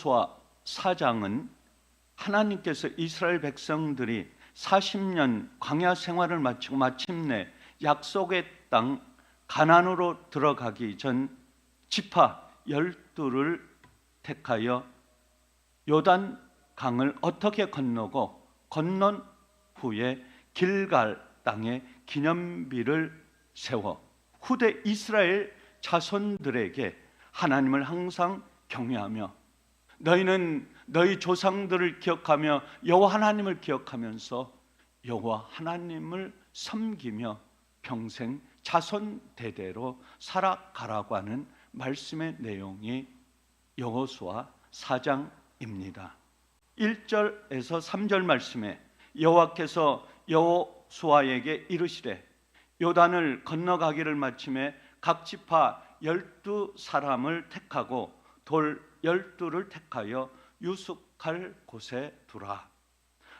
여호수아 4장은 하나님께서 이스라엘 백성들이 40년 광야 생활을 마치고 마침내 약속의 땅 가나안으로 들어가기 전 지파 열두를 택하여 요단 강을 어떻게 건너고 건넌 후에 길갈 땅에 기념비를 세워 후대 이스라엘 자손들에게 하나님을 항상 경외하며 너희는 너희 조상들을 기억하며 여호와 하나님을 기억하면서 여호와 하나님을 섬기며 평생 자손 대대로 살아가라고 하는 말씀의 내용이 여호수아 4장입니다. 1절에서 3절 말씀에 여호와께서 여호수아에게 이르시되 요단을 건너가기를 마침에 각 지파 열두 사람을 택하고 돌 열두를 택하여 유숙할 곳에 두라.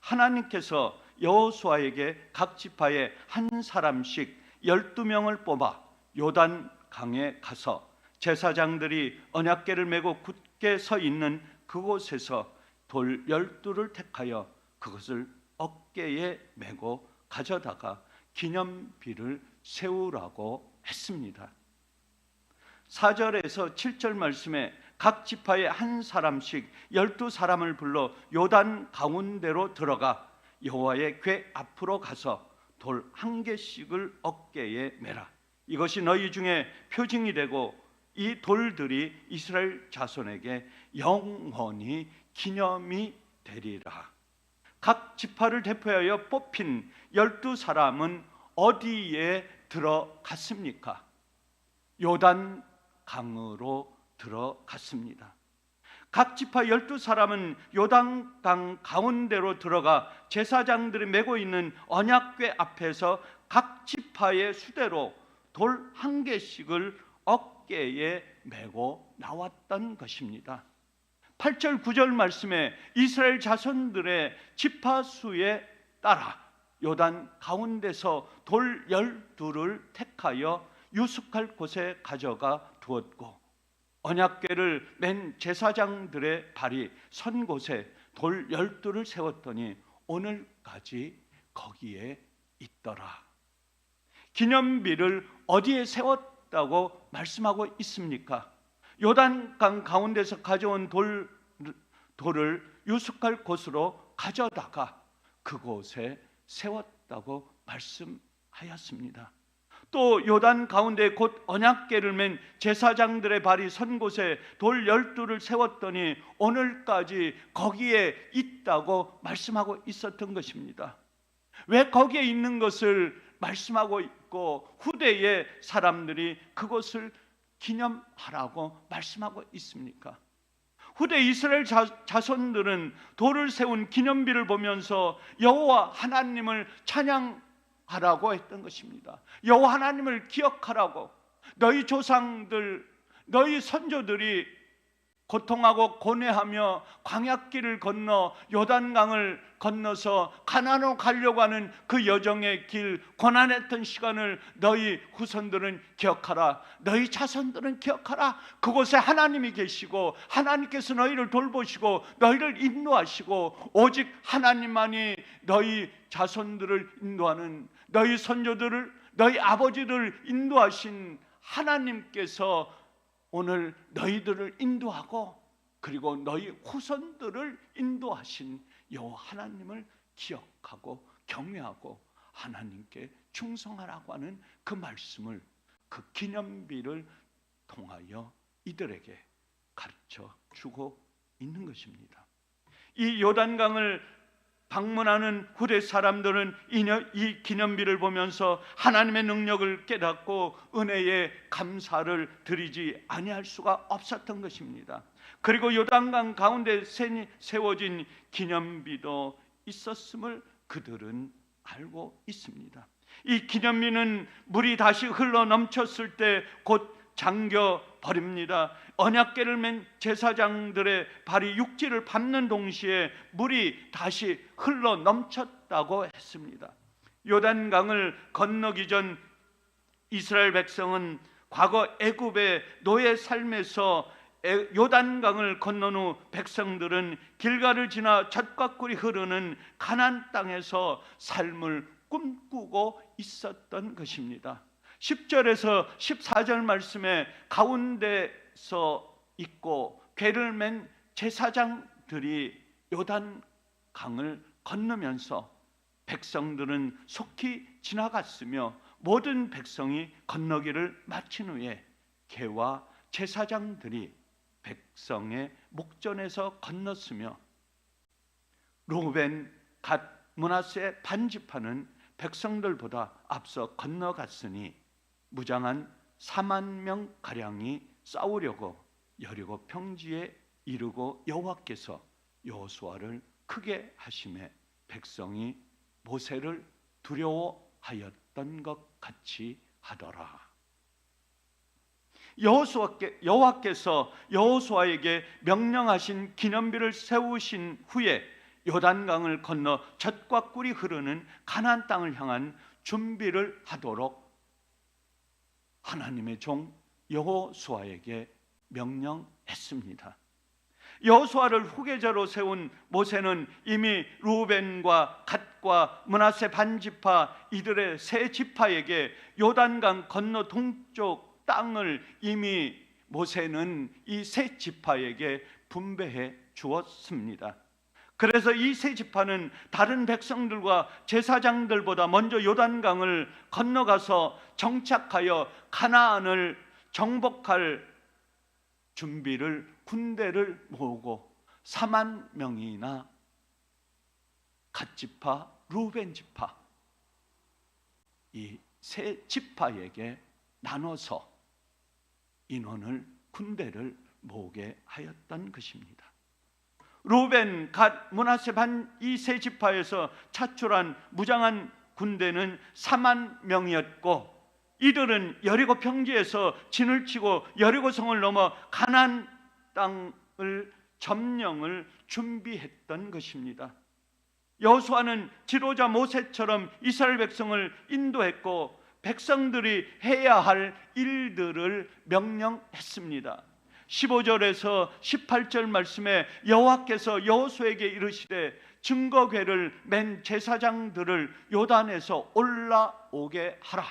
하나님께서 여호수아에게 각 지파에 한 사람씩 열두 명을 뽑아 요단 강에 가서 제사장들이 언약궤를 메고 굳게 서 있는 그곳에서 돌 열두를 택하여 그것을 어깨에 메고 가져다가 기념비를 세우라고 했습니다. 4절에서 7절 말씀에 각 지파에 한 사람씩 열두 사람을 불러 요단 가운데로 들어가 여호와의 궤 앞으로 가서 돌 한 개씩을 어깨에 메라. 이것이 너희 중에 표징이 되고 이 돌들이 이스라엘 자손에게 영원히 기념이 되리라. 각 지파를 대표하여 뽑힌 열두 사람은 어디에 들어갔습니까? 요단 강으로 들어갔습니다. 각 지파 열두 사람은 요단강 가운데로 들어가 제사장들이 메고 있는 언약궤 앞에서 각 지파의 수대로 돌 한 개씩을 어깨에 메고 나왔던 것입니다. 8절 9절 말씀에 이스라엘 자손들의 지파 수에 따라 요단 가운데서 돌 열두를 택하여 유숙할 곳에 가져가 두었고 언약궤를 맨 제사장들의 발이 선 곳에 돌 열두를 세웠더니 오늘까지 거기에 있더라. 기념비를 어디에 세웠다고 말씀하고 있습니까? 요단강 가운데서 가져온 돌, 돌을 유숙할 곳으로 가져다가 그곳에 세웠다고 말씀하였습니다. 또 요단 가운데 곧 언약궤를 맨 제사장들의 발이 선 곳에 돌 열두를 세웠더니 오늘까지 거기에 있다고 말씀하고 있었던 것입니다. 왜 거기에 있는 것을 말씀하고 있고 후대의 사람들이 그것을 기념하라고 말씀하고 있습니까? 후대 이스라엘 자, 자손들은 돌을 세운 기념비를 보면서 여호와 하나님을 찬양 하라고 했던 것입니다. 여호와 하나님을 기억하라고 너희 조상들 너희 선조들이 고통하고 고뇌하며 광약길을 건너 요단강을 건너서 가나안으로 가려고 하는 그 여정의 길 고난했던 시간을 너희 후손들은 기억하라 너희 자손들은 기억하라 그곳에 하나님이 계시고 하나님께서 너희를 돌보시고 너희를 인도하시고 오직 하나님만이 너희 자손들을 인도하는 너희 선조들을 너희 아버지를 인도하신 하나님께서 오늘 너희들을 인도하고 그리고 너희 후손들을 인도하신 여호와 하나님을 기억하고 경외하고 하나님께 충성하라고 하는 그 말씀을 그 기념비를 통하여 이들에게 가르쳐 주고 있는 것입니다. 이 요단강을 방문하는 후대 사람들은 이 기념비를 보면서 하나님의 능력을 깨닫고 은혜에 감사를 드리지 아니할 수가 없었던 것입니다. 그리고 요단강 가운데 세워진 기념비도 있었음을 그들은 알고 있습니다. 이 기념비는 물이 다시 흘러 넘쳤을 때 곧 잠겨 버립니다. 언약궤를 맨 제사장들의 발이 육지를 밟는 동시에 물이 다시 흘러 넘쳤다고 했습니다. 요단강을 건너기 전 이스라엘 백성은 과거 애굽의 노예 삶에서 에- 요단강을 건넌 후 백성들은 길가를 지나 젖과 꿀이 흐르는 가나안 땅에서 삶을 꿈꾸고 있었던 것입니다. 10절에서 14절 말씀에 가운데서 있고 괴를 맨 제사장들이 요단 강을 건너면서 백성들은 속히 지나갔으며 모든 백성이 건너기를 마친 후에 개와 제사장들이 백성의 목전에서 건넜으며 로벤 갓 문하세 반지파는 백성들보다 앞서 건너갔으니 무장한 4만 명 가량이 싸우려고 여리고 평지에 이르고 여호와께서 여호수아를 크게 하심에 백성이 모세를 두려워하였던 것 같이 하더라. 여호수아께 여호와께서 여호수아에게 명령하신 기념비를 세우신 후에 요단강을 건너 젖과 꿀이 흐르는 가나안 땅을 향한 준비를 하도록 하나님의 종 여호수아에게 명령했습니다. 여호수아를 후계자로 세운 모세는 이미 루벤과 갓과 문하세 반지파 이들의 세 지파에게 요단강 건너 동쪽 땅을 이미 모세는 이 세 지파에게 분배해 주었습니다. 그래서 이 세 지파는 다른 백성들과 제사장들보다 먼저 요단강을 건너가서 정착하여 가나안을 정복할 준비를 군대를 모으고 4만 명이나 갓지파, 루벤 지파 이 세 지파에게 나눠서 인원을 군대를 모으게 하였던 것입니다. 루벤, 갓, 문하세 반이 세 지파에서 차출한 무장한 군대는 4만 명이었고 이들은 여리고 평지에서 진을 치고 여리고 성을 넘어 가나안 땅을 점령을 준비했던 것입니다. 여호수아는 지도자 모세처럼 이스라엘 백성을 인도했고 백성들이 해야 할 일들을 명령했습니다. 15절에서 18절 말씀에 여호와께서 여호수에게 이르시되 증거궤를 맨 제사장들을 요단에서 올라오게 하라.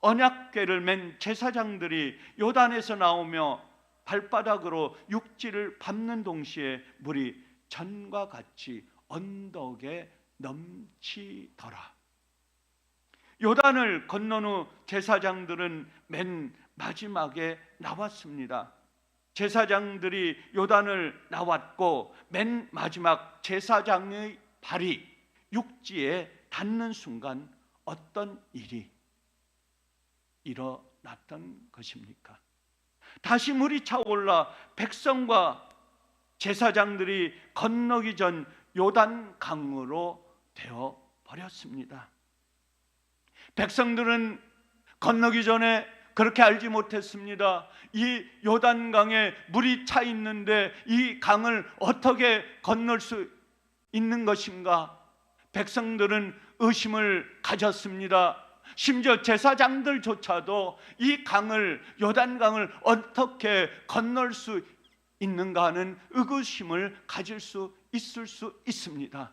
언약궤를 맨 제사장들이 요단에서 나오며 발바닥으로 육지를 밟는 동시에 물이 전과 같이 언덕에 넘치더라. 요단을 건넌 후 제사장들은 맨 마지막에 나왔습니다. 제사장들이 요단을 나왔고 맨 마지막 제사장의 발이 육지에 닿는 순간 어떤 일이 일어났던 것입니까? 다시 물이 차올라 백성과 제사장들이 건너기 전 요단 강으로 되어 버렸습니다. 백성들은 건너기 전에 그렇게 알지 못했습니다. 이 요단강에 물이 차 있는데 이 강을 어떻게 건널 수 있는 것인가? 백성들은 의심을 가졌습니다. 심지어 제사장들조차도 이 강을 요단강을 어떻게 건널 수 있는가 하는 의구심을 가질 수 있을 수 있습니다.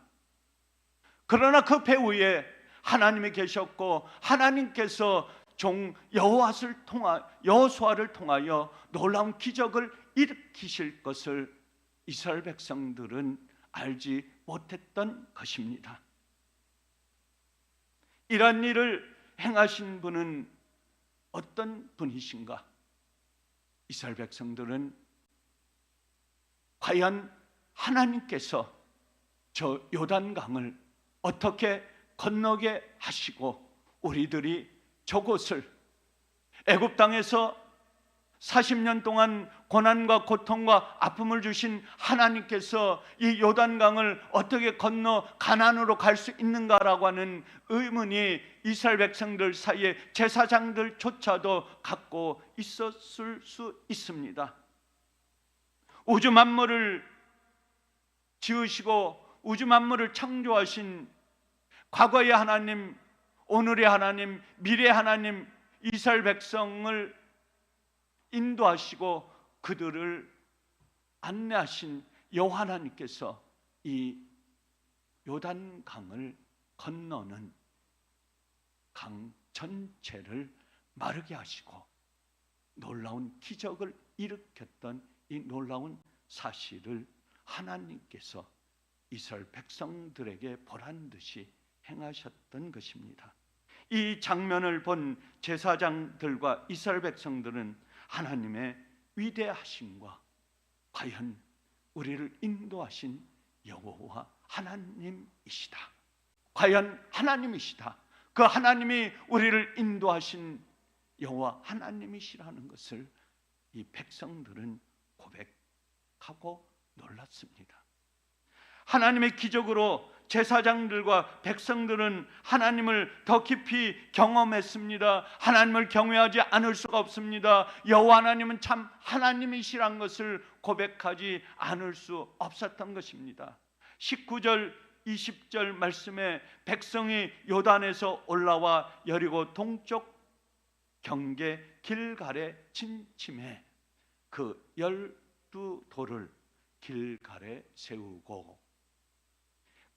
그러나 그 배후에 하나님이 계셨고 하나님께서 종 여호와를 통하 여호수아를 통하여 놀라운 기적을 일으키실 것을 이스라엘 백성들은 알지 못했던 것입니다. 이런 일을 행하신 분은 어떤 분이신가? 이스라엘 백성들은 과연 하나님께서 저 요단강을 어떻게 건너게 하시고 우리들이 저곳을 애굽 땅에서 40년 동안 고난과 고통과 아픔을 주신 하나님께서 이 요단강을 어떻게 건너 가난으로 갈 수 있는가라고 하는 의문이 이스라엘 백성들 사이에 제사장들조차도 갖고 있었을 수 있습니다. 우주 만물을 지으시고 우주 만물을 창조하신 과거의 하나님, 오늘의 하나님, 미래의 하나님 이스라엘 백성을 인도하시고 그들을 안내하신 여호와 하나님께서 이 요단 강을 건너는 강 전체를 마르게 하시고 놀라운 기적을 일으켰던 이 놀라운 사실을 하나님께서 이스라엘 백성들에게 보란 듯이 행하셨던 것입니다. 이 장면을 본 제사장들과 이스라엘 백성들은 하나님의 위대하심과 과연 우리를 인도하신 여호와 하나님이시다. 과연 하나님이시다. 그 하나님이 우리를 인도하신 여호와 하나님이시라는 것을 이 백성들은 고백하고 놀랐습니다. 하나님의 기적으로 제사장들과 백성들은 하나님을 더 깊이 경험했습니다. 하나님을 경외하지 않을 수가 없습니다. 여호와 하나님은 참 하나님이시란 것을 고백하지 않을 수 없었던 것입니다. 19절 20절 말씀에 백성이 요단에서 올라와 여리고 동쪽 경계 길갈에 진침해 그 열두 돌을 길갈에 세우고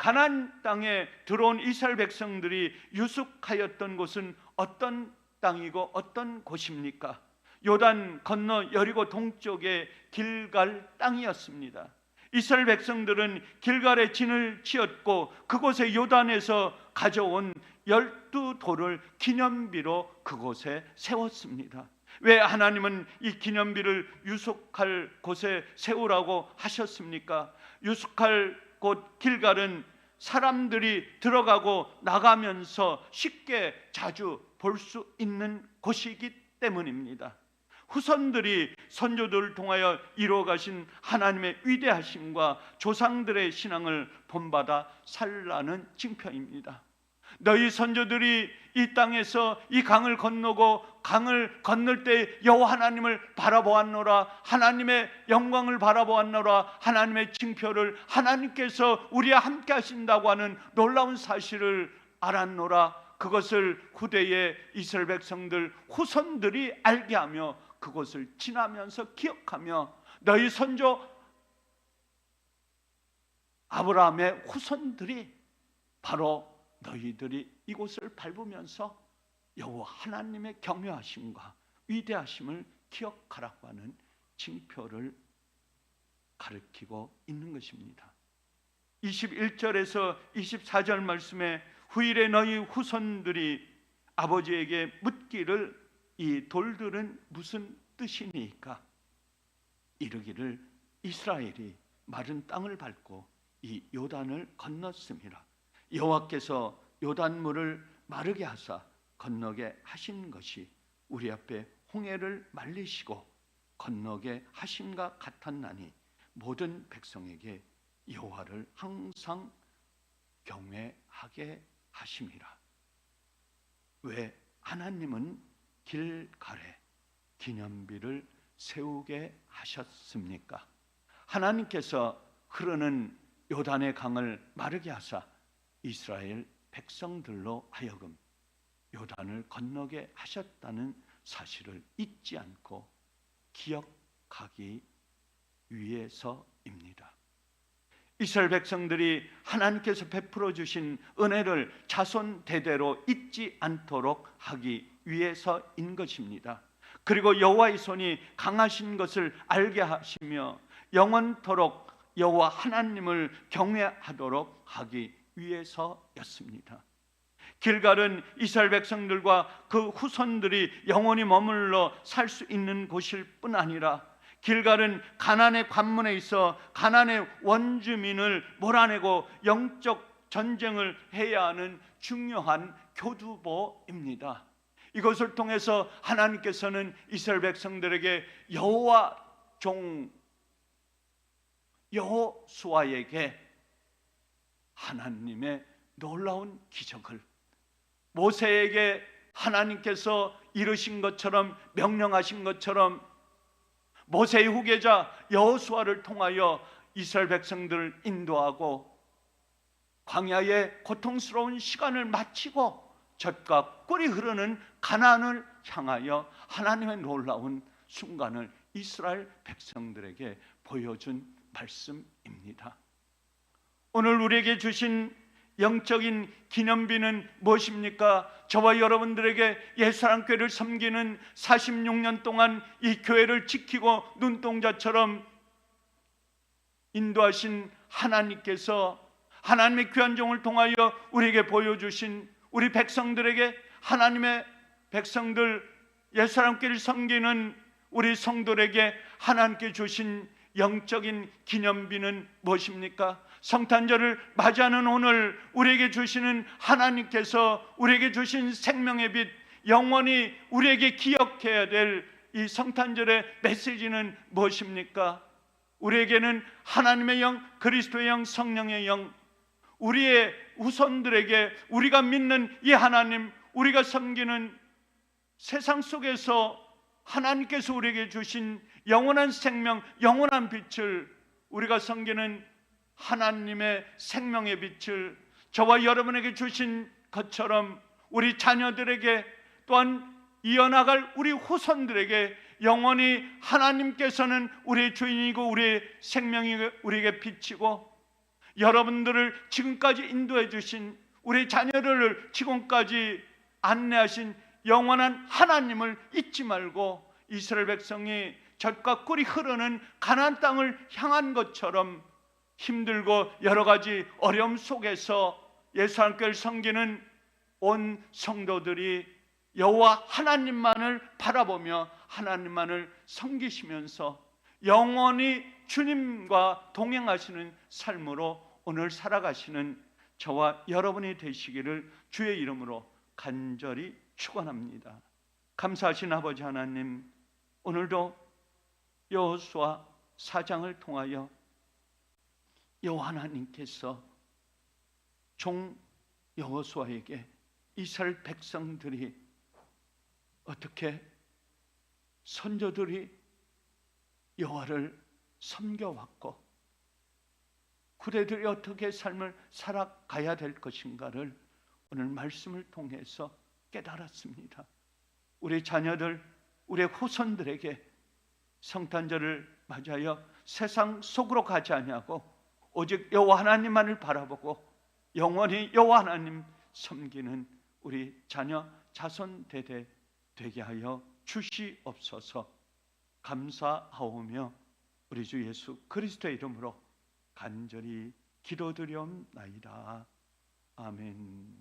가난 땅에 들어온 이스라엘 백성들이 유숙하였던 곳은 어떤 땅이고 어떤 곳입니까? 요단 건너 여리고 동쪽의 길갈 땅이었습니다. 이스라엘 백성들은 길갈에 진을 치었고 그곳에 요단에서 가져온 열두 돌을 기념비로 그곳에 세웠습니다. 왜 하나님은 이 기념비를 유숙할 곳에 세우라고 하셨습니까? 유숙할 곳 길갈은 사람들이 들어가고 나가면서 쉽게 자주 볼 수 있는 곳이기 때문입니다. 후손들이 선조들을 통하여 이루어 가신 하나님의 위대하심과 조상들의 신앙을 본받아 살라는 징표입니다. 너희 선조들이 이 땅에서 이 강을 건너고 강을 건널 때 여호와 하나님을 바라보았노라. 하나님의 영광을 바라보았노라. 하나님의 징표를 하나님께서 우리와 함께 하신다고 하는 놀라운 사실을 알았노라. 그것을 후대의 이스라엘 백성들 후손들이 알게 하며 그것을 지나면서 기억하며 너희 선조 아브라함의 후손들이 바로 너희들이 이곳을 밟으면서 여호와 하나님의 경외하심과 위대하심을 기억하라고 하는 징표를 가르치고 있는 것입니다. 21절에서 24절 말씀에 후일에 너희 후손들이 아버지에게 묻기를 이 돌들은 무슨 뜻이니까 이르기를 이스라엘이 마른 땅을 밟고 이 요단을 건넜습니다. 여호와께서 요단물을 마르게 하사 건너게 하신 것이 우리 앞에 홍해를 말리시고 건너게 하심과 같았나니 모든 백성에게 여호와를 항상 경외하게 하심이라. 왜 하나님은 길가에 기념비를 세우게 하셨습니까? 하나님께서 흐르는 요단의 강을 마르게 하사 이스라엘 백성들로 하여금 요단을 건너게 하셨다는 사실을 잊지 않고 기억하기 위해서입니다. 이스라엘 백성들이 하나님께서 베풀어 주신 은혜를 자손 대대로 잊지 않도록 하기 위해서인 것입니다. 그리고 여호와의 손이 강하신 것을 알게 하시며 영원토록 여호와 하나님을 경외하도록 하기 위해서였습니다. 길갈은 이스라엘 백성들과 그 후손들이 영원히 머물러 살 수 있는 곳일 뿐 아니라 길갈은 가난의 관문에 있어 가난의 원주민을 몰아내고 영적 전쟁을 해야 하는 중요한 교두보입니다. 이것을 통해서 하나님께서는 이스라엘 백성들에게 여호와 종 여호수아에게 하나님의 놀라운 기적을 모세에게 하나님께서 이르신 것처럼 명령하신 것처럼 모세의 후계자 여호수아를 통하여 이스라엘 백성들을 인도하고 광야의 고통스러운 시간을 마치고 젖과 꿀이 흐르는 가나안을 향하여 하나님의 놀라운 순간을 이스라엘 백성들에게 보여준 말씀입니다. 오늘 우리에게 주신 영적인 기념비는 무엇입니까? 저와 여러분들에게 예수랑교회를 섬기는 46년 동안 이 교회를 지키고 눈동자처럼 인도하신 하나님께서 하나님의 귀한 종을 통하여 우리에게 보여주신 우리 백성들에게 하나님의 백성들 예수랑교회를 섬기는 우리 성도들에게 하나님께 주신 영적인 기념비는 무엇입니까? 성탄절을 맞이하는 오늘 우리에게 주시는 하나님께서 우리에게 주신 생명의 빛 영원히 우리에게 기억해야 될 이 성탄절의 메시지는 무엇입니까? 우리에게는 하나님의 영, 그리스도의 영, 성령의 영, 우리의 우선들에게 우리가 믿는 이 하나님, 우리가 섬기는 세상 속에서 하나님께서 우리에게 주신 영원한 생명, 영원한 빛을 우리가 섬기는 하나님의 생명의 빛을 저와 여러분에게 주신 것처럼 우리 자녀들에게 또한 이어나갈 우리 후손들에게 영원히 하나님께서는 우리의 주인이고 우리의 생명이 우리에게 비치고 여러분들을 지금까지 인도해 주신 우리 자녀를 지금까지 안내하신 영원한 하나님을 잊지 말고 이스라엘 백성이 젖과 꿀이 흐르는 가나안 땅을 향한 것처럼 힘들고 여러 가지 어려움 속에서 예수 함께를 섬기는 온 성도들이 여호와 하나님만을 바라보며 하나님만을 섬기시면서 영원히 주님과 동행하시는 삶으로 오늘 살아가시는 저와 여러분이 되시기를 주의 이름으로 간절히 축원합니다. 감사하신 아버지 하나님, 오늘도 여호수아 사장을 통하여 여호와 하나님께서 종 여호수아에게 이스라엘 백성들이 어떻게 선조들이 여호와를 섬겨왔고 그대들이 어떻게 삶을 살아가야 될 것인가를 오늘 말씀을 통해서 깨달았습니다. 우리 자녀들, 우리 후손들에게 성탄절을 맞아요 세상 속으로 가지 아니하고 오직 여호와 하나님만을 바라보고 영원히 여호와 하나님 섬기는 우리 자녀 자손 대대 되게 하여 주시옵소서 감사하오며 우리 주 예수 그리스도의 이름으로 간절히 기도드리옵나이다. 아멘.